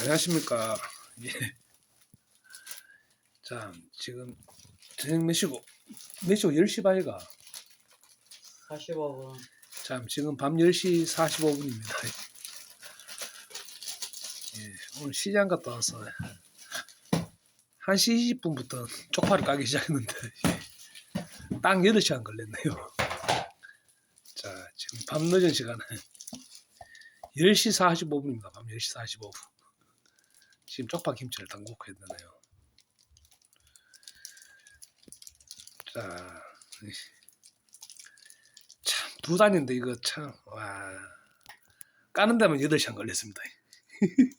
안녕하십니까. 예. 자, 지금 저녁 몇 시고? 몇 시고? 10시 반이가. 45분. 자, 지금 밤 10시 45분입니다. 예, 오늘 시장 갔다 와서 1시 20분부터 쪽파를 까기 시작했는데 예, 딱 8시간 걸렸네요. 자, 지금 밤 늦은 시간에 10시 45분입니다. 밤 10시 45분. 지금 쪽파 김치를 담그고 있네요. 자, 참, 두 단인데 이거 참, 와. 까는 데만 8시간 걸렸습니다.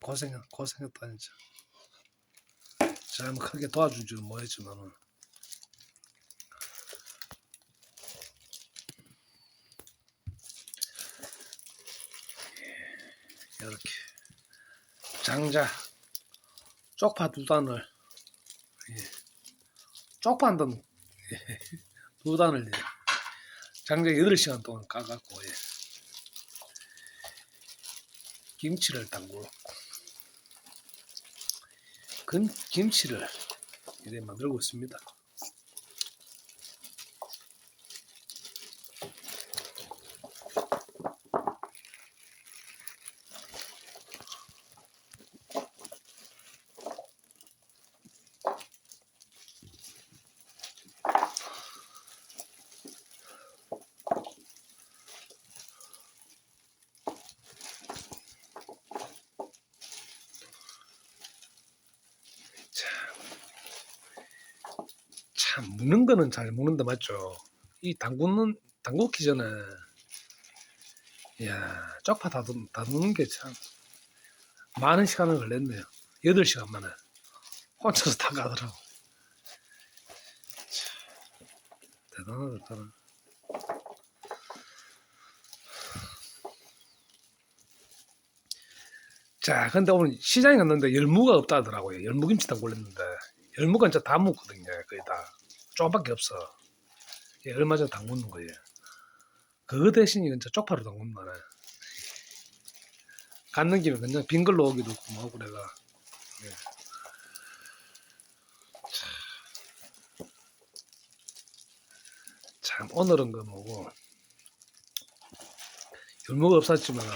고생, 고생했다, 진짜. 자, 뭐 크게 도와준 줄은 뭐했지만은. 예, 이렇게. 장자, 쪽파 두 단을, 예. 쪽파 한 단, 예. 두 단을, 예. 장작 8시간 동안 까갖고 예. 김치를 담그고 근 김치를 이래 만들고 있습니다. 참 묵는 거는 잘 묵는다 맞죠? 이 담그는 담그기 전에 야 쪽파 다듬 다듬는 게 참 많은 시간을 걸렸네요. 8시간 만에 혼자서 다 가더라고. 참, 대단하다 대단. 자, 근데 오늘 시장에 갔는데 열무가 없다 하더라고요. 열무김치 담글렸는데 열무가 진짜 다 묵거든요. 거의 다. 조금밖에 없어. 예, 얼마 전에 담그는 거예요. 그거 대신 이건 쪽파로 담그는 거네. 갖는 김에 그냥 빈 걸로 오기도 뭐 하고 내가. 예. 참, 오늘은 그 뭐고 열무가 없었지만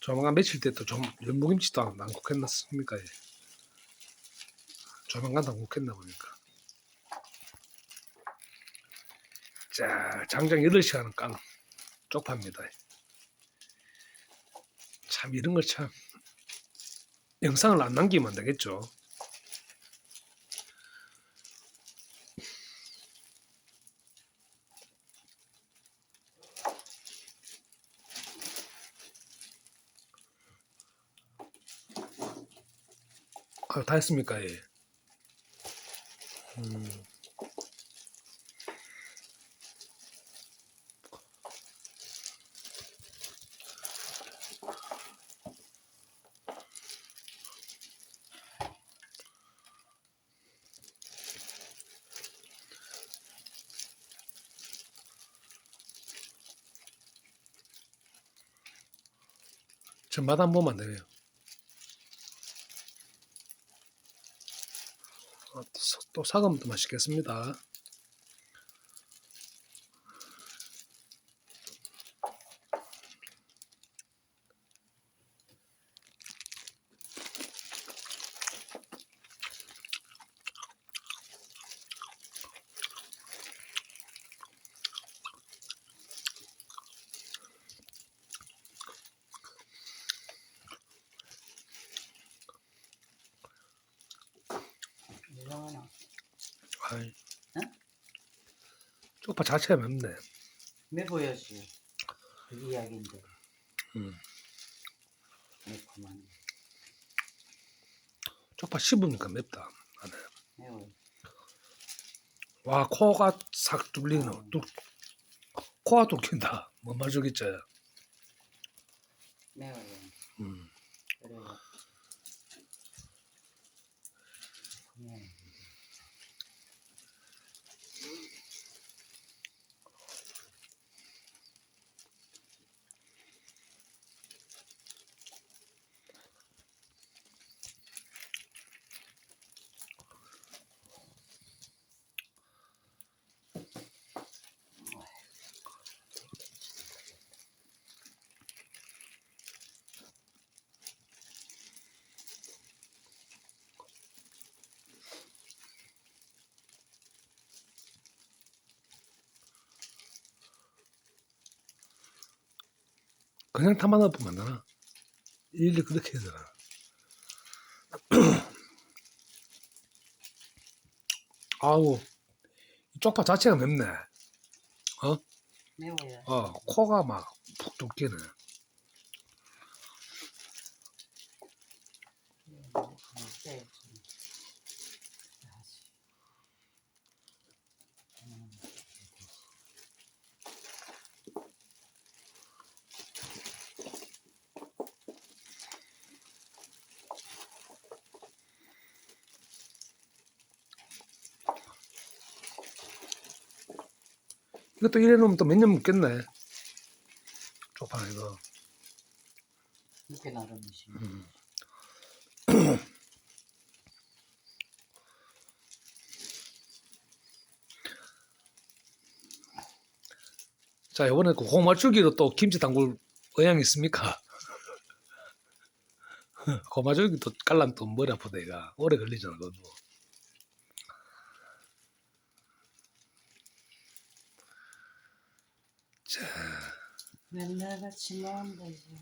조만간 며칠 뒤에 또좀 열무김치도 안 담그겠났습니까? 예. 조만간 담그겠나 보니까. 자, 장장 8시간은 깡 쪽파입니다. 참 이런 걸참 영상을 안 남기면 안 되겠죠. 아, 다 했습니까? 예. 음. 저맛한 번만 내요. 아, 또, 사- 또 맛있겠습니다. 쪽파 자체가 맵네. 매보였지. 그 이야기인데. 음. 매콤한. 쪽파 씹으니까 맵다. 안에. 매워. 와 코가 싹 뚫리네. 뚫, 코가 뚫긴다. 뭔 말이겠지. 매워요. 음. 그래. 네. 그냥 타만 엎으면 안 되나? 일일이 그렇게 해야 되나? 아우, 이 쪽파 자체가 맵네. 매워야. 어, 코가 막푹 쫓기네. 네. 이것도 이래 놓으면 또 몇년 먹겠네. 쪽파 이거. 이렇게 나름이시. 음. 자, 이번에 그 고마줄기로 또 김치 담글 의향 있습니까? 고마줄기 또 깔라면 또 머리 아프다, 얘가. 오래 걸리잖아, 그것 자, 맨날 같이 나온다 이제.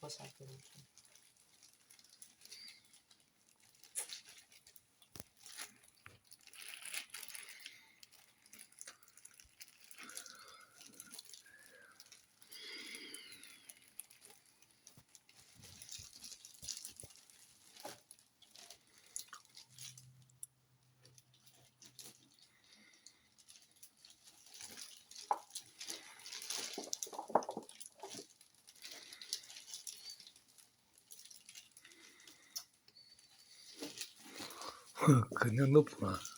버섯도 그냥 높구나. 싸다.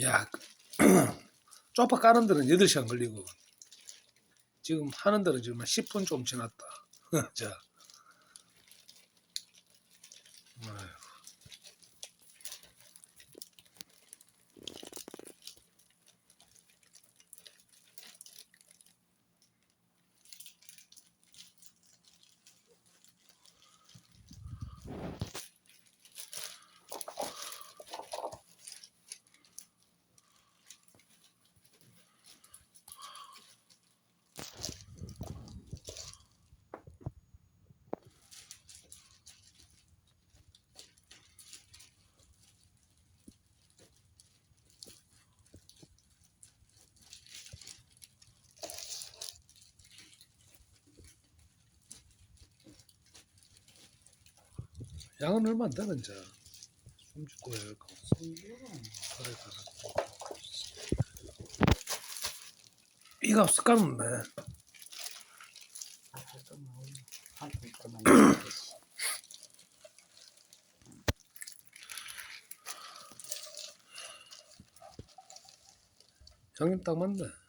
야, 쪽파 까는 데는 8시간 걸리고 지금 하는 데는 지금 한 10분 좀 지났다. 자. 양은 얼마 안 되는 이제 숨죽고 해갖고 손주는 그래 그래 이가 만들어야지. 양념 딱 맞네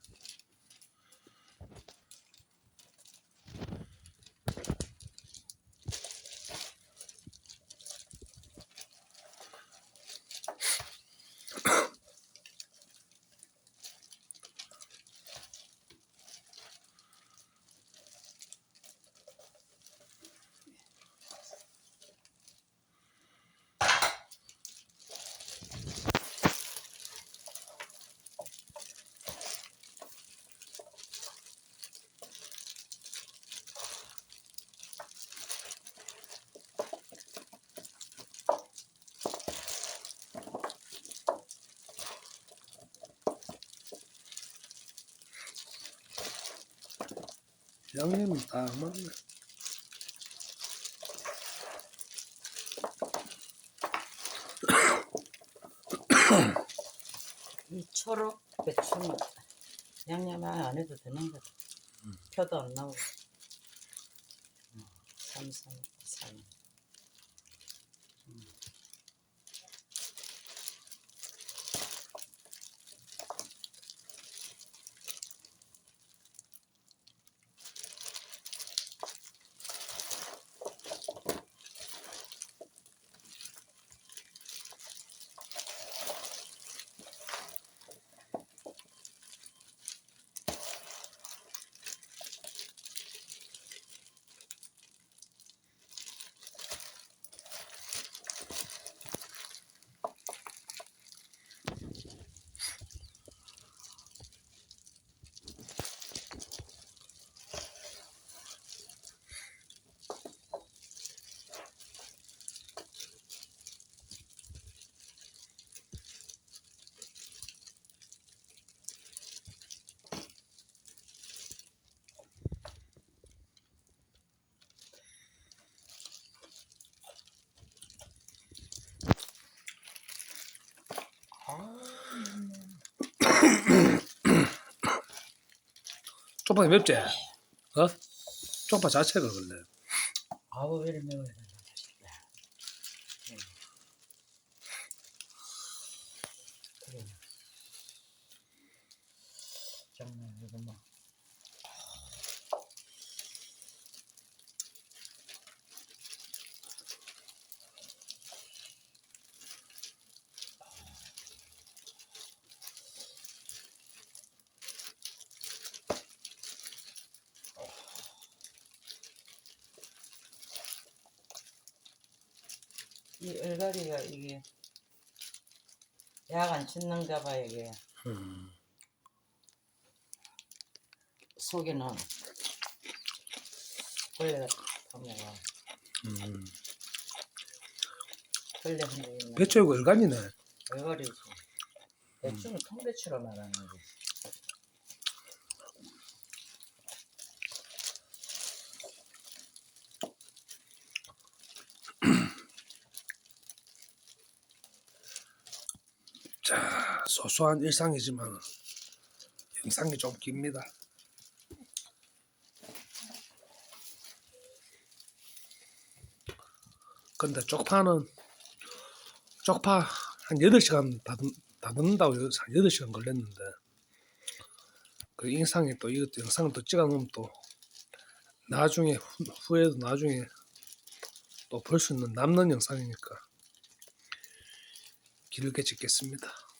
양념이 딱 맞네 이 초록 배추는 양념 안 해도 되는 거다. 표도 안 나오고. 음, 삼삼 삼. 쪽파 맵지? 어? 쪽파 자체가 그래 아우 왜 이렇게 매워야 되나 싶다. 음. 그래. 장난 이거 뭐. 이 얼갈이가 이게 약안 찢는가 봐 이게. 음. 속에는 벌레 보면. 음. 벌레 흔적 있는 배추이고 얼간이네. 얼갈이지. 배추는 통배추로 말하는 거지 자 소소한 일상이지만 영상이 좀 깁니다 근데 쪽파는 쪽파 한 8시간 다, 다듬는다고 8시간 걸렸는데 그 인상에 또 이것도 영상을 또 찍어 놓으면 또 나중에 후, 후에도 나중에 또 볼 수 있는 남는 영상이니까 길게 찍겠습니다.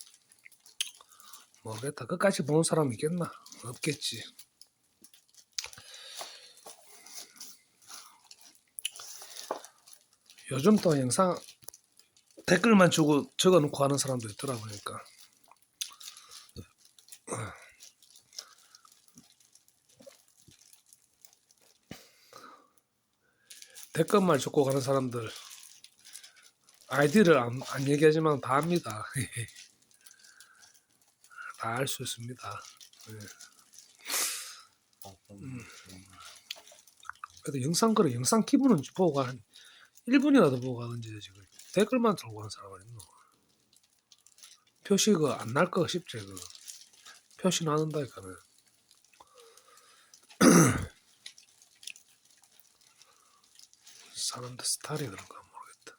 모르겠다. 끝까지 보는 사람 있겠나? 없겠지. 요즘 또 영상 댓글만 주고 적어놓고 하는 사람도 있더라 보니까 댓글만 적고 가는 사람들 아이디를 안, 안 얘기하지만 다 압니다. 다 알 수 있습니다. 음. 그래도 영상 그래 영상 기분은 보고 가- 한 1분이라도 보고 가든지 지금 댓글만 들고 가는 사람은 있노. 표시가 안날 거 싶지 그 표시 나는다니까는. 사람들 스타일이 그런가 모르겠다.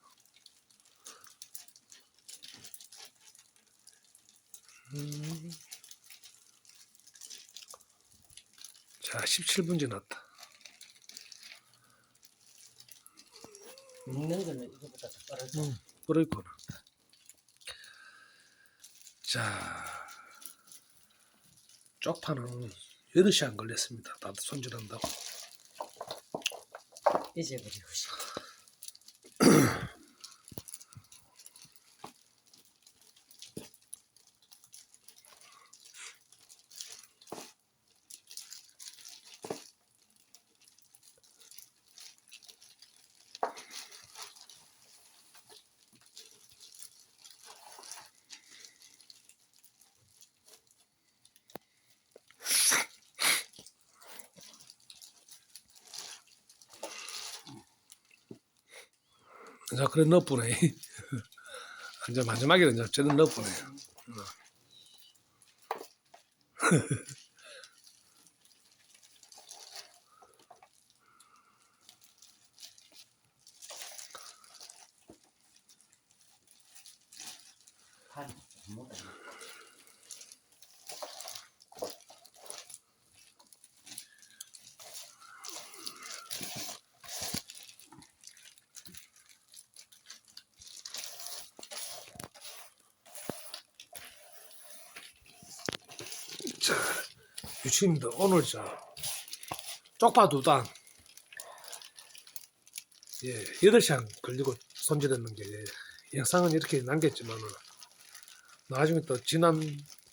음. 자, 17분 지났다. 먹는 거는 이거보다 더 빠르죠. 음, 그러구나. 자, 쪽파는 8시간 걸렸습니다. 나도 손질한다고. 잊어버리고 싶어. 자, 그래 넣어보네. 이제 마지막에 이제 저는 넣어보네. 자, 유치님들 오늘 저 쪽파 두 단. 예, 8시간 걸리고 손질했는 게 예, 영상은 이렇게 남겼지만은 나중에 또 지난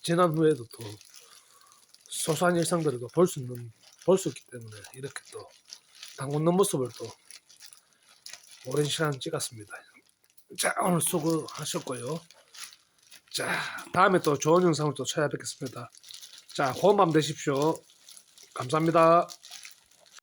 지난 후에도 또 소소한 일상들을 볼 수 있는 볼 수 있기 때문에 이렇게 또 담궜는 모습을 또 오랜 시간 찍었습니다. 자, 오늘 수고하셨고요. 자, 다음에 또 좋은 영상을 또 찾아뵙겠습니다. 자, 고운 밤 되십시오. 감사합니다.